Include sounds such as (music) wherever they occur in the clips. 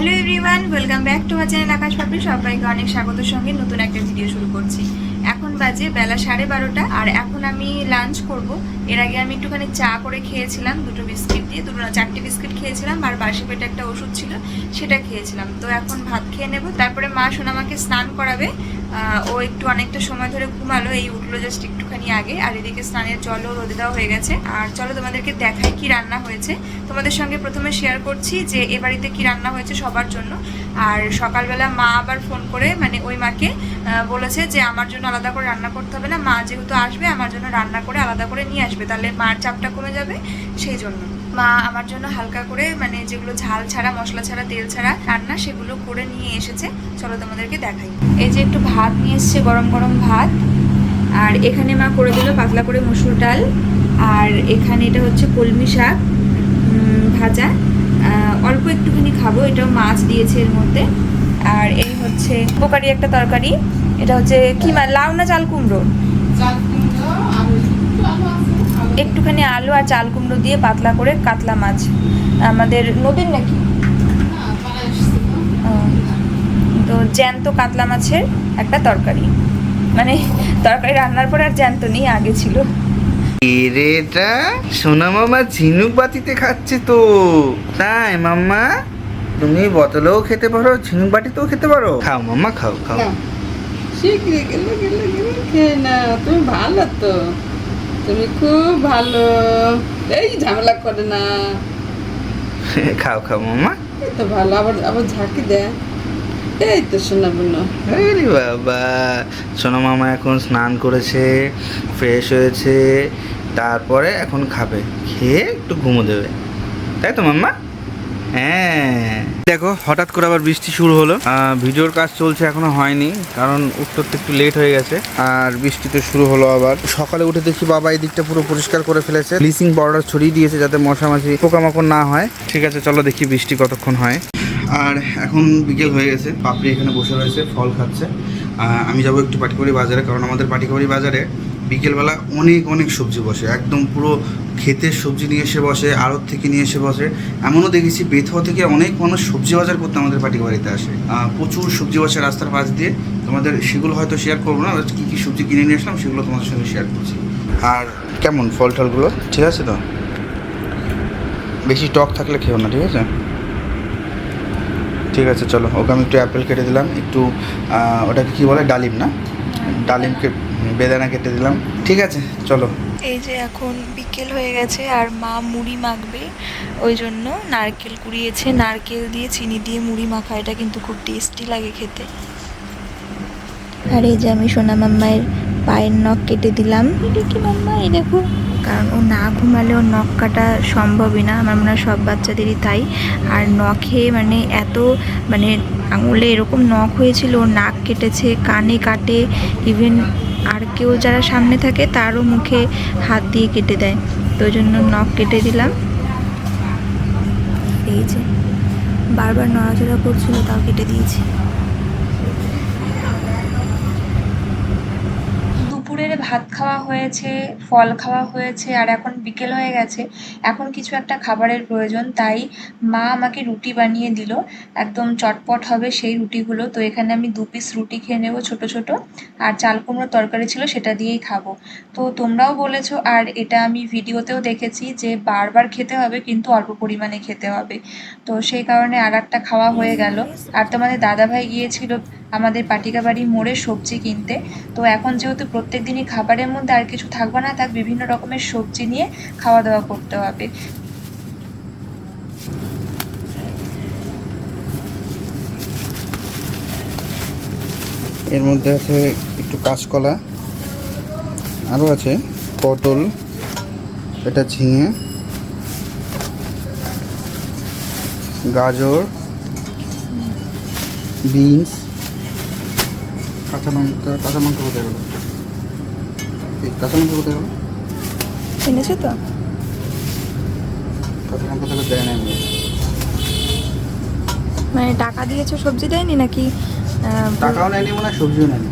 Hello everyone welcome back to আমার channel Akash Papri সবাইকে অনেক স্বাগতের সঙ্গে নতুন একটা ভিডিও শুরু করছি। এখন বাজে বেলা সাড়ে বারোটা, আর এখন আমি লাঞ্চ করব। এর আগে আমি একটুখানি চা করে খেয়েছিলাম, দুটো বিস্কিট দিয়ে, দুটো না, চারটে বিস্কিট খেয়েছিলাম, আর বাসি পেটে একটা ওষুধ ছিল, সেটা খেয়েছিলাম। তো এখন ভাত খেয়ে নেব, তারপরে মা সোনামাকে স্নান করাবে ও একটু অনেকটা সময় ধরে ঘুমালো, এই উঠল জাস্ট একটুখানি আগে, আর এদিকে স্নানের জলও রোদে দেওয়া হয়ে গেছে। আর চলো তোমাদেরকে দেখাই কি রান্না হয়েছে। তোমাদের সঙ্গে প্রথমে শেয়ার করছি যে এ বাড়িতে কি রান্না হয়েছে সবার জন্য। আর সকালবেলা মা আবার ফোন করে মানে ওই মাকে বলেছে যে আমার জন্য আলাদা করে রান্না করতে হবে না, মা যেহেতু আসবে, আমার জন্য রান্না করে আলাদা করে নিয়ে আসবে। তাহলে মার চাপটা কমে যাবে, সেই জন্য। মা আমার জন্য হালকা করে মানে যেগুলো ঝাল ছাড়া, মশলা ছাড়া, তেল ছাড়া রান্না, সেগুলো করে নিয়ে এসেছে। চলো তোমাদেরকে দেখাই। এই যে একটু ভাত নিয়ে এসছে, গরম গরম ভাত। আর এখানে মা করে দিল পাতলা করে মসুর ডাল। আর এখানে এটা হচ্ছে কলমি শাক ভাজা। অল্প একটুখানি খাব, এটাও মাছ দিয়েছে এর মধ্যে। আর এই হচ্ছে উপকারি একটা তরকারি। এটা হচ্ছে কি মা, লাউ না চাল কুমড়ো? একটুখানি আলু আর চাল কুমড়ো দিয়ে পাতলা করে কাতলা মাছ। আমাদের নদীর নাকি? তো জ্যান্ত কাতলা মাছের একটা তরকারি। মানে তরকারি রান্নার পর আর জ্যান্ত নেই আগে ছিল। এরেটা সোনা মামা ঝিনুক বাতিতে খাচ্ছে তো। তাই মাম্মা তুমি বোতলেও খেতে পারো ঝিনুক বাটিতেও খেতে পারো। খাও মাম্মা খাও খাও। নাও। শিখলে গেলে গেলে গেলে। খেয়ে না তুমি ভালো তো। তুমি খুব ভালো। এই ঝামেলা করে না। (laughs) খাও খাও মামা। এই তো ভালো আবার আবার ঝাঁকি দেয় এই তো শোনাবো না আরে বাবা সোনা মামা এখন স্নান করেছে ফ্রেশ হয়েছে তারপরে এখন খাবে। খেয়ে একটু ঘুমো দেবে। তাই তো মাম্মা? হ্যাঁ। দেখো, হঠাৎ করে আবার বৃষ্টি শুরু হলো। ভিডিওর কাজ চলছে, এখনও হয়নি, কারণ উঠতে একটু লেট হয়ে গেছে। আর বৃষ্টি তো শুরু হলো আবার। সকালে উঠে দেখি বাবা এই দিকটা পুরো পরিষ্কার করে ফেলেছে। ব্লিচিং পাউডার ছড়িয়ে দিয়েছে যাতে মশা মাছি পোকামাকড় না হয়। ঠিক আছে, চলো দেখি বৃষ্টি কতক্ষণ হয়। আর এখন বিকেল হয়ে গেছে, পাপড়ি এখানে বসে রয়েছে, ফল খাচ্ছে। আমি যাব একটু পাটিকাবাড়ি বাজারে, কারণ আমাদের পাটিকাবাড়ি বাজারে বিকেলবেলা অনেক অনেক সবজি বসে। একদম পুরো ক্ষেতের সবজি নিয়ে এসে বসে আড়ত থেকে নিয়ে এসে বসে। এমনও দেখেছি বেথুয়া থেকে অনেক মানুষ সবজি বাজার করতে আমাদের পার্টি পাটিকাবাড়িতে আসে। প্রচুর সবজি বসে রাস্তার পাশ দিয়ে। তোমাদের সেগুলো হয়তো শেয়ার করব না কী কী সবজি কিনে নিয়ে আসলাম সেগুলো তোমাদের সঙ্গে শেয়ার করছি। আর কেমন ফল টলগুলো? ঠিক আছে তো? বেশি টক থাকলে খেও না ঠিক আছে? ঠিক আছে চলো ওকে আমি একটু অ্যাপেল কেটে দিলাম। একটু ওটাকে কী বলে ডালিম না? ডালিমকে বেদানা কেটে দিলাম। ঠিক আছে চলো। এই যে এখন বিকেল হয়ে গেছে আর মা মুড়ি মাখবে, ওই জন্য নারকেল কুড়িয়েছে। নারকেল দিয়ে চিনি দিয়ে মুড়ি মাখা, এটা কিন্তু খুব টেস্টি লাগে খেতে। আর এই যে আমি সোনা মাম্মায়ের পায়ের নখ কেটে দিলাম। এটা কি মাম্মা? এই দেখো। কারণ ও না ঘুমালে ওর নখ কাটা সম্ভবই না। আমার মনে হয় সব বাচ্চাদেরই তাই। আর নখে মানে এত মানে আঙুলে এরকম নখ হয়েছিল, ওর নাক কেটেছে, কানে কাটে ইভেন আর কেউ যারা সামনে থাকে তারও মুখে হাত দিয়ে কেটে দেয়। তো জন্য নখ কেটে দিলাম। এই যে বারবার নড়াচড়া করছিল, তাও কেটে দিয়েছি। ভাত খাওয়া হয়েছে, ফল খাওয়া হয়েছে, আর এখন বিকেল হয়ে গেছে। এখন কিছু একটা খাবারের প্রয়োজন, তাই মা আমাকে রুটি বানিয়ে দিল। একদম চটপট হবে সেই রুটিগুলো। তো এখানে আমি দু পিস রুটি খেয়ে নেব ছোট ছোট। আর চাল কুমড়োর তরকারি ছিল সেটা দিয়েই খাব। তো তোমরাও বলেছ, আর এটা আমি ভিডিওতেও দেখেছি যে বারবার খেতে হবে, কিন্তু অল্প পরিমাণে খেতে হবে। তো সেই কারণে আর একটা খাওয়া হয়ে গেল। আর তোমাদের দাদাভাই গিয়েছিল আমাদের পাটিকা বাড়ি মোড়ে সবজি কিনতে। তো এখন যেহেতু প্রত্যেক দিনই খাবারের মধ্যে আর কিছু থাকবে না তাক বিভিন্ন রকমের সবজি নিয়ে খাওয়া দাওয়া করতে হবে। এর মধ্যে আছে একটু কাঁচকলা আরও আছে পটল, এটা ঝিঙে, গাজর, বিনস। কাঁচা লঙ্কা কাঁচা লঙ্কা কোথায় গেল? এই কাঁচা লঙ্কা কোথায় গেল? এনেছো তো। কাঁচা লঙ্কা তাহলে দেয় না মানে টাকা দিয়েছ সবজি দেয়নি নাকি? টাকাও নেয়নি মনে হয় সবজিও নেয়নি।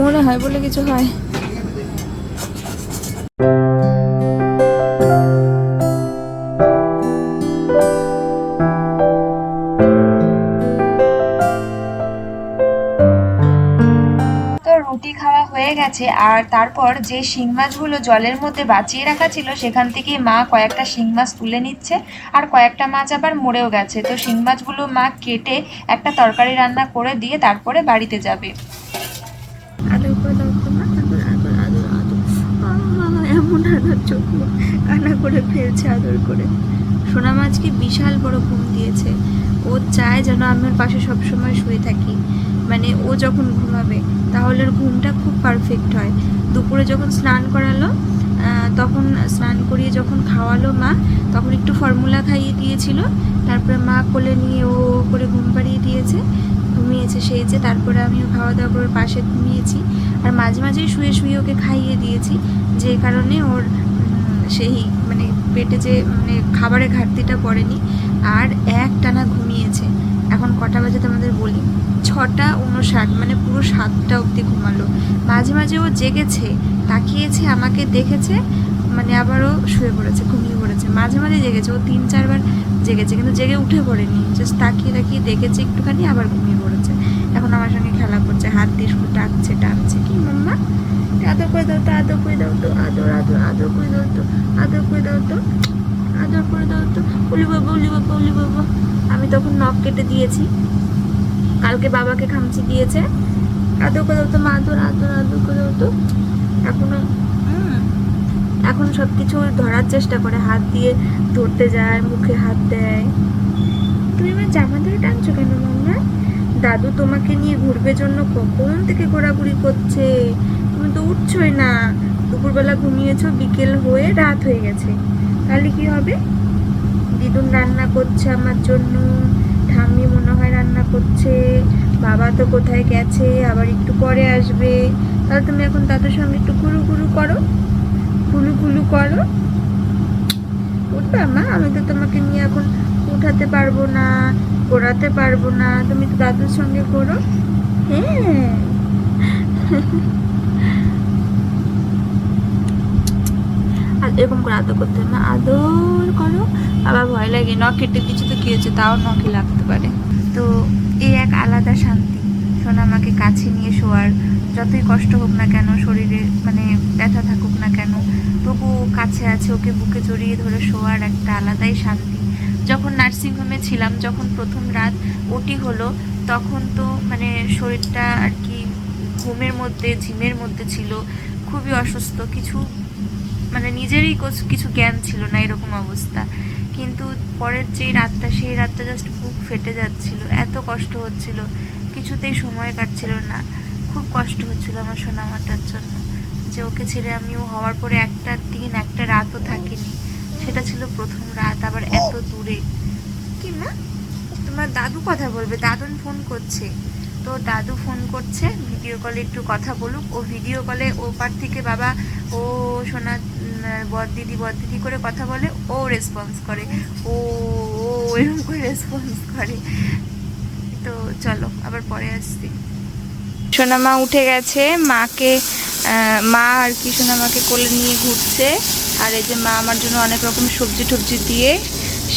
মনে হয় বলে কিছু হয়। রুটি খাওয়া হয়ে গেছে আর তারপর যে শিং মাছগুলো জলের মধ্যে বাঁচিয়ে রাখা ছিল, সেখান থেকে মা কয়েকটা শিং মাছ তুলে নিচ্ছে আর কয়েকটা মাছ আবার মরেও গেছে। তো শিং মাছগুলো মা কেটে একটা তরকারি রান্না করে দিয়ে তারপরে বাড়িতে যাবে। এমন আদর চোখ কান্না করে ফেলছে আদর করে। সোনা মাছকে বিশাল বড় ঘুম দিয়েছে। ও চায় যেন আমি ওর পাশে সবসময় শুয়ে থাকি। মানে ও যখন ঘুমাবে, তাহলে ওর ঘুমটা খুব পারফেক্ট হয়। দুপুরে যখন স্নান করালো তখন স্নান করিয়ে যখন খাওয়ালো মা, তখন একটু ফর্মুলা খাইয়ে দিয়েছিল। তারপরে মা কোলে নিয়ে ও করে ঘুম পাড়িয়ে দিয়েছে, ঘুমিয়েছে সেই যে, তারপরে আমিও খাওয়া দাওয়া করে পাশে ঘুমিয়েছি। আর মাঝে মাঝেই শুয়ে শুয়ে ওকে খাইয়ে দিয়েছি, যে কারণে ওর সেই মানে পেটে যে মানে খাবারের ঘাটতিটা পড়েনি। আর এক টানা ঘুমিয়েছে। এখন কটা বাজে তোমাদের বলি? ছটা উনষাট মানে পুরো সাতটা অবধি ঘুমালো। মাঝে মাঝে ও জেগেছে, তাকিয়েছে, আমাকে দেখেছে মানে আবারও শুয়ে পড়েছে, ঘুমিয়ে পড়েছে। মাঝে মাঝে জেগেছে, ও তিন চারবার জেগেছে, কিন্তু জেগে উঠে পড়েনি। জাস্ট তাকিয়ে তাকিয়ে দেখেছে একটুখানি, আবার ঘুমিয়ে পড়েছে। এখন আমার সঙ্গে খেলা করছে, হাত দিয়ে শুধু ডাকছে টাকছে কি মাম্মা? আদর করে দাও তো, আদর করে দাও তো, আদর আদর আদর করে দাও তো, আদর করে দাও তো। আদর করে দাও তো। উলি বাবা উলি বাবা উলি বাবা আমি তখন নখ কেটে দিয়েছি। কালকে বাবাকে খামচি দিয়েছে। আদর করে তো, মা আদর আদর আদর করে তো। এখনও এখন সব কিছু ধরার চেষ্টা করে। হাত দিয়ে ধরতে যায়, মুখে হাত দেয়। তুমি আমার জামা ধরে টানছো কেন মাম্মা দাদু তোমাকে নিয়ে ঘুরবে জন্য কখন থেকে ঘোরাঘুরি করছে? তুমি তো উঠছোই না। দুপুরবেলা ঘুমিয়েছো, বিকেল হয়ে রাত হয়ে গেছে। তাহলে কি হবে? দিদুন রান্না করছে আমার জন্য, ঠাম্মি মনে হয় রান্না করছে, বাবা তো কোথায় গেছে, আবার একটু পরে আসবে। তাহলে তুমি এখন দাদুর সঙ্গে একটু ঘুরু ঘুরু করো ঘুলু ঘুলু করো। উঠবে মা? আমি তো তোমাকে নিয়ে এখন উঠাতে পারব না ঘোরাতে পারব না। তুমি তো দাদুর সঙ্গে করো। হ্যাঁ। আর এরকম করে আদর করতে না, আদর করো। আবার ভয় লাগে, নখ কেটে কিছু তো কি হচ্ছে তাও নখে লাগতে পারে। তো এই এক আলাদা শান্তি। শোনা, আমাকে কাছে নিয়ে শোয়ার। যতই কষ্ট হোক না কেন, শরীরে মানে ব্যথা থাকুক না কেন, তবু কাছে আছে, ওকে বুকে জড়িয়ে ধরে শোয়ার একটা আলাদাই শান্তি। যখন নার্সিংহোমে ছিলাম, যখন প্রথম রাত ওটি হলো, তখন তো মানে শরীরটা আর কি ঘুমের মধ্যে, ঝিমের মধ্যে ছিল। খুবই অসুস্থ, কিছু মানে নিজেরই কিছু জ্ঞান ছিল না এরকম অবস্থা। কিন্তু পরের যে রাতটা সেই রাতটা জাস্ট বুক ফেটে যাচ্ছিল। এত কষ্ট হচ্ছিল। কিছুতেই সময় কাটছিল না। খুব কষ্ট হচ্ছিল আমার সোনামাটার জন্য। যে ওকে ছেড়ে আমিও হওয়ার পরে একটা দিন একটা রাতও থাকিনি। সেটা ছিল প্রথম রাত আবার এত দূরে। কি না তোমার দাদু কথা বলবে। দাদুন ফোন করছে। তো দাদু ফোন করছে। ভিডিও কলে একটু কথা বলুক। ও ভিডিও কলে ও পার থেকে বাবা ও সোনা বদ দিদি বদ দিদি করে কথা বলে, ও রেসপন্স করে। ও ও এরকম করে রেসপন্স করে। তো চলো, আবার পরে আসছি। সোনামা উঠে গেছে, মাকে মা আর কি সোনামাকে কোলে নিয়ে ঘুরছে। আর এই যে মা আমার জন্য অনেক রকম সবজি টবজি দিয়ে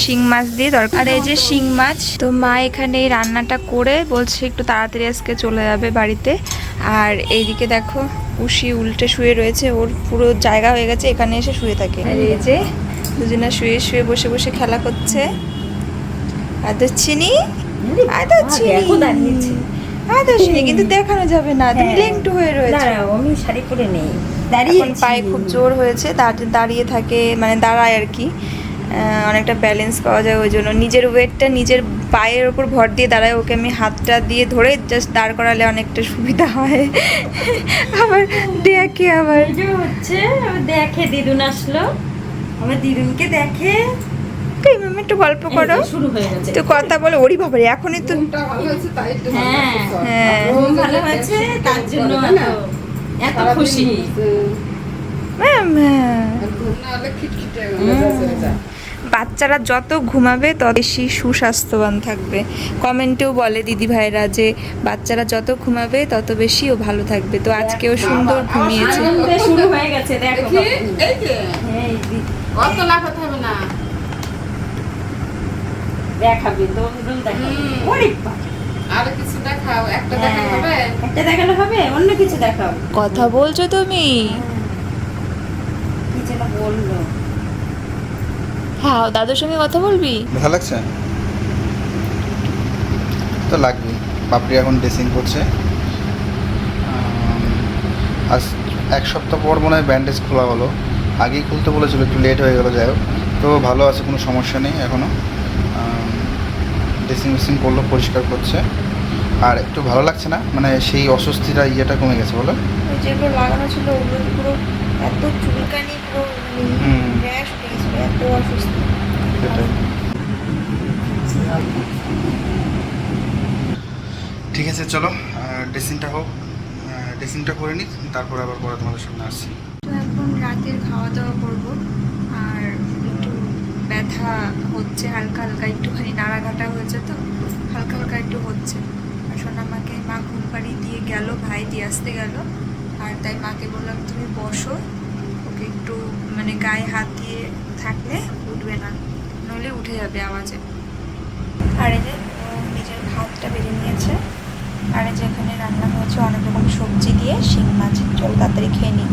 শিং মাছ দিয়ে দরকার এই যে শিং মাছ, তো মা এখানে এই রান্নাটা করে বলছে একটু তাড়াতাড়ি আজকে চলে যাবে বাড়িতে। আর এইদিকে দেখো উশি উল্টে শুয়ে রয়েছে ওর পুরো জায়গা হয়ে গেছে এখানে এসে শুয়ে থাকে। আর এই যে দুজনে শুয়ে শুয়ে বসে বসে খেলা করছে। আর তো চিনি আর তো চিনি চিনি কিন্তু দেখানো যাবে না তুমি হ্যাঁ। লেংটু হয়ে রয়েছে। আমি শাড়ি পরে নেই। দাঁড়িয়ে পায়ে খুব জোর হয়েছে দাঁড়িয়ে থাকে মানে দাঁড়ায় আর কি। অনেকটা ব্যালেন্স পাওয়া যায় ওই জন্য। নিজের ওয়েটটা নিজের পায়ের ওপর ভর দিয়ে দাঁড়ায় ওকে আমি হাতটা দিয়ে ধরে জাস্ট দাঁড় করালে অনেকটা সুবিধা হয়। আবার দেখে আবার। হচ্ছে দেখে দিদুন আসলো। আমার দিদুনকে দেখে। কই মামা একটু গল্প করো। শুরু হয়ে গেছে। তো কথা বলো। ওরি বাবারে এখনই তো হ্যাঁ। হ্যাঁ। ভালো ওদের হয়েছে তার জন্য এত- এত খুশি। ম্যাম, হ্যাঁ। হয়ে। বাচ্চারা যত ঘুমাবে তত বেশি সুস্বাস্থ্যবান থাকবে। কমেন্টেও বলে দিদি ভাইরা যে বাচ্চারা যত ঘুমাবে তত বেশি ও ভালো থাকবে। তো আজকেও সুন্দর ঘুমিয়েছে। শুরু হয়ে গেছে দেখো এই যে, অত লাফাতে হবে না। দেখাবে দোল দোল দেখাবে। হুম। ওরে বাবা। আর কিছু দেখাও একটা দেখালে হবে? হ্যাঁ, একটা দেখালে হবে অন্য কিছু দেখাও। কথা বলছো তুমি? কি যেন বলল। হ্যাঁ দাদুর সঙ্গে কথা বলবি? ভালো লাগছে? তো লাগবে। পাপড়ি এখন ড্রেসিং করছে। আজ এক সপ্তাহ পর মনে হয় ব্যান্ডেজ খোলা হলো। আগেই খুলতে বলেছিল একটু লেট হয়ে গেলো যাই হোক। তো ভালো আছে কোনো সমস্যা নেই এখনও ড্রেসিং মেসিং করল পরিষ্কার করছে। আর একটু ভালো লাগছে না? মানে সেই অস্বস্তিটা ইয়েটা কমে গেছে বলো। যেগুলো লাগানো ছিল ওগুলো পুরো এত চুলকানি পুরো হুম। র্যাশ উঠে গেছিল এত ঠিক আছে, চলো ড্রেসিংটা হোক ড্রেসিংটা করে নিই তারপর আবার পরে তোমাদের সামনে আসছি। এখন রাতের খাওয়া দাওয়া করব, আর একটু ব্যথা হচ্ছে হালকা হালকা, একটুখানি নাড়াঘাটা হয়েছে তো, হালকা হালকা একটু হচ্ছে। শোন আমাকে মা ঘুম পাড়িয়ে দিয়ে গেল, ভাই দিয়ে আসতে গেল, আর তাই মাকে বললাম, তুমি বসো একটু মানে গায়ে হাত দিয়ে থাকলে উঠবে না, নইলে উঠে যাবে আওয়াজে। আর এই যে নিজের ভাতটা বেড়ে নিয়েছে। আর এই যে এখানে রান্না হয়েছে অনেক রকম সবজি দিয়ে, শিং মাছ। চল তাড়াতাড়ি খেয়ে নিই